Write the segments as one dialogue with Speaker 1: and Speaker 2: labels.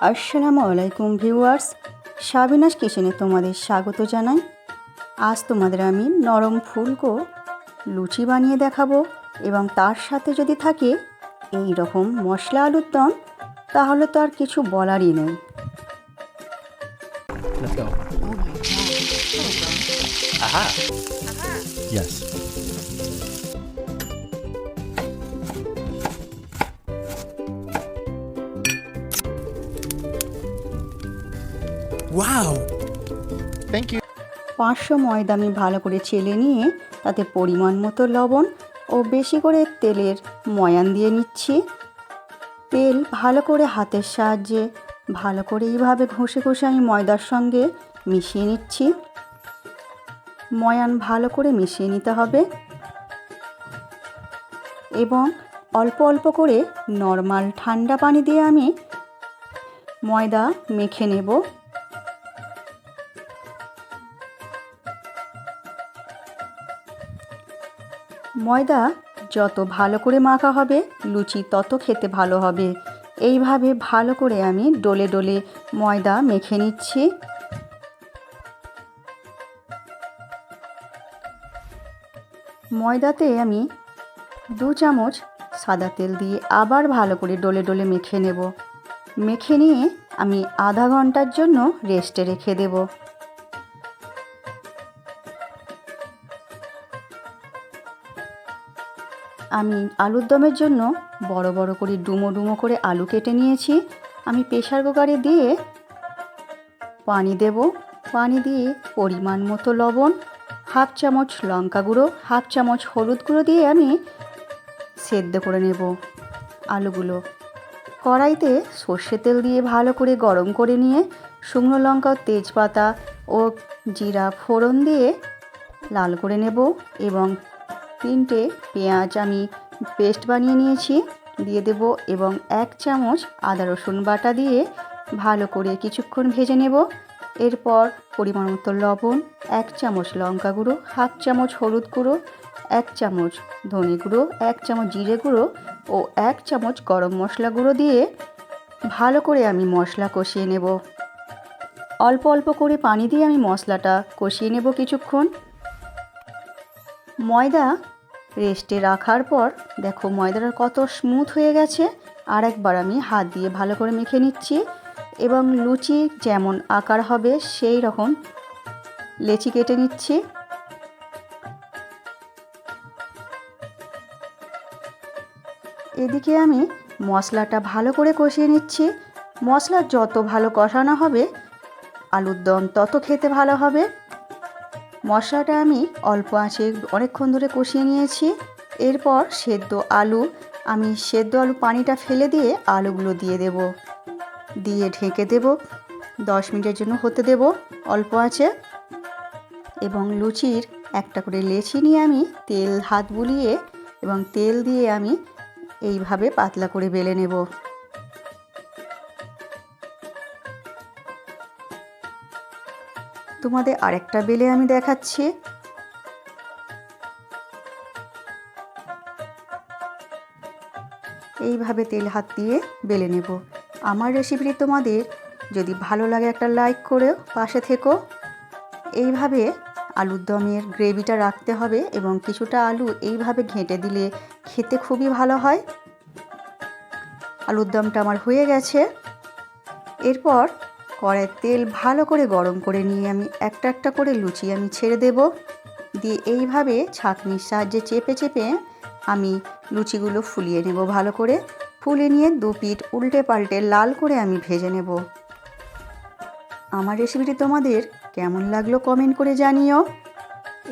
Speaker 1: আসসালামু আলাইকুম viewers Sabinus কিচেনে তোমাদের স্বাগত জানাই আজ তোমাদের আমি নরম ফুলকো লুচি বানিয়ে দেখাবো এবং তার সাথে যদি থাকে এই রকম মশলা আলুর দম তাহলে তো আর কিছু বলারই নেই
Speaker 2: Let's go.
Speaker 3: Oh my god.
Speaker 2: Aha. Yes. Wow. Thank you.
Speaker 1: পাঁচশো ময়দা আমি ভালো করে ছেলে নিয়ে তাতে পরিমাণ মতো লবণ ও বেশি করে তেলের ময়ান দিয়ে নিচ্ছি তেল ভালো করে হাতের সাহায্যে ভালো করে এইভাবে ঘষে ঘষে আমি ময়দার সঙ্গে মিশিয়ে নিচ্ছি ময়ান ভালো করে মিশিয়ে নিতে হবে এবং অল্প অল্প করে নর্মাল ঠান্ডা পানি দিয়ে আমি ময়দা মেখে নেব ময়দা যত ভালো করে মাখা হবে, লুচি তত খেতে ভালো হবে। এইভাবে ভালো করে আমি ডলে ডলে ময়দা মেখে নিচ্ছি। ময়দাতে আমি দু চামচ সাদা তেল দিয়ে আবার ভালো করে ডলে ডলে মেখে নেব। মেখে নিয়ে আমি আধা ঘণ্টার জন্য রেস্টে রেখে দেবো। আমি আলুর দমের জন্য বড় বড় করে ডুমো ডুমো করে আলু কেটে নিয়েছি। আমি প্রেশার কুকারে দিয়ে পানি দেব। পানি দিয়ে পরিমাণ মতো লবণ, হাফ চামচ লঙ্কা গুঁড়ো, হাফ চামচ হলুদ গুঁড়ো দিয়ে আমি সেদ্ধ করে নেব আলুগুলো। কড়াইতে সর্ষে তেল দিয়ে ভালো করে গরম করে নিয়ে শুকনো লঙ্কা, তেজপাতা ও জিরা ফোড়ন দিয়ে লাল করে নেব এবং তিনটে পেঁয়াজ আমি পেস্ট বানিয়ে নিয়েছি, দিয়ে দেব এবং এক চামচ আদা রসুন বাটা দিয়ে ভালো করে কিছুক্ষণ ভেজে নেব। এরপর পরিমাণ মতো লবণ, এক চামচ লঙ্কা গুঁড়ো, হাফ চামচ হলুদ গুঁড়ো, এক চামচ ধনে গুঁড়ো, এক চামচ জিরে গুঁড়ো ও এক চামচ গরম মশলা গুঁড়ো দিয়ে ভালো করে আমি মশলা কষিয়ে নেব। অল্প অল্প করে পানি দিয়ে আমি মশলাটা কষিয়ে নেব কিছুক্ষণ। ময়দা রেস্টে রাখার পর দেখো ময়দাটা কত স্মুথ হয়ে গেছে। আর একবার আমি হাত দিয়ে ভালো করে মেখে নিচ্ছি এবং লুচি যেমন আকার হবে সেই রকম লেচি কেটে নিচ্ছি। এদিকে আমি মশলাটা ভালো করে কষিয়ে নিচ্ছি। মশলা যত ভালো কষানো হবে, আলুর দম তত খেতে ভালো হবে। মশলাটা আমি অল্প আঁচে অনেকক্ষণ ধরে কষিয়ে নিয়েছি। এরপর সেদ্ধ আলু, আমি সেদ্ধ আলু পানিটা ফেলে দিয়ে আলুগুলো দিয়ে দেব। দিয়ে ঢেকে দেব। দশ মিনিটের জন্য হতে দেব অল্প আঁচে। এবং লুচির একটা করে লেচি নিয়ে আমি তেল হাত বুলিয়ে এবং তেল দিয়ে আমি এইভাবে পাতলা করে বেলে নেব। তোমাদের আরেকটা বেলে আমি দেখাচ্ছি। এইভাবে তেল হাত দিয়ে বেলে নেব। আমার রেসিপিটি তোমাদের যদি ভালো লাগে একটা লাইক করেও পাশে থেকো। এইভাবে আলুর দমের গ্রেভিটা রাখতে হবে এবং কিছুটা আলু এইভাবে ঘেঁটে দিলে খেতে খুবই ভালো হয়। আলুর দমটা আমার হয়ে গেছে। এরপর কড়াইয়ের তেল ভালো করে গরম করে নিয়ে আমি একটা একটা করে লুচি আমি ছেড়ে দেব। দিয়ে এইভাবে ছাঁকনির সাহায্যে চেপে চেপে আমি লুচিগুলো ফুলিয়ে নেব ভালো করে। ফুলে নিয়ে দু পিঠ উল্টে পাল্টে লাল করে আমি ভেজে নেব। আমার রেসিপিটি তোমাদের কেমন লাগল কমেন্ট করে জানিও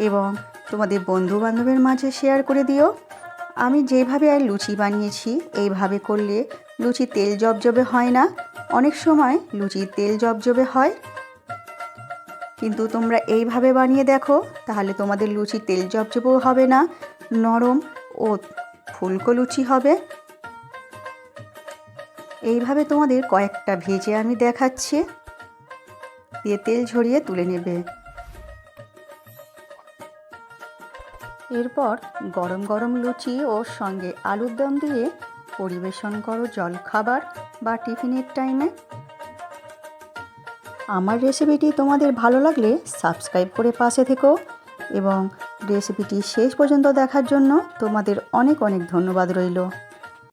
Speaker 1: এবং তোমাদের বন্ধু বান্ধবের মাঝে শেয়ার করে দিও। আমি যেভাবে আর লুচি বানিয়েছি, এইভাবে করলে লুচি তেল জবজবে হয় না। অনেক সময় লুচি তেল জবজবে হয়। কিন্তু তোমরা এইভাবে বানিয়ে দেখো, তাহলে তোমাদের লুচি তেল জবজবেও হবে না। নরম ও ফুলকো লুচি হবে। এইভাবে তোমাদের কয়েকটা ভেজে আমি দেখাচ্ছি। দিয়ে তেল ঝরিয়ে তুলে নেবে। এরপর গরম গরম লুচি ও সঙ্গে আলুর দম দিয়ে পরিবেশন করো জলখাবার বা টিফিনের টাইমে। আমার রেসিপিটি তোমাদের ভালো লাগলে সাবস্ক্রাইব করে পাশে থেকো এবং রেসিপিটি শেষ পর্যন্ত দেখার জন্য তোমাদের অনেক অনেক ধন্যবাদ রইল।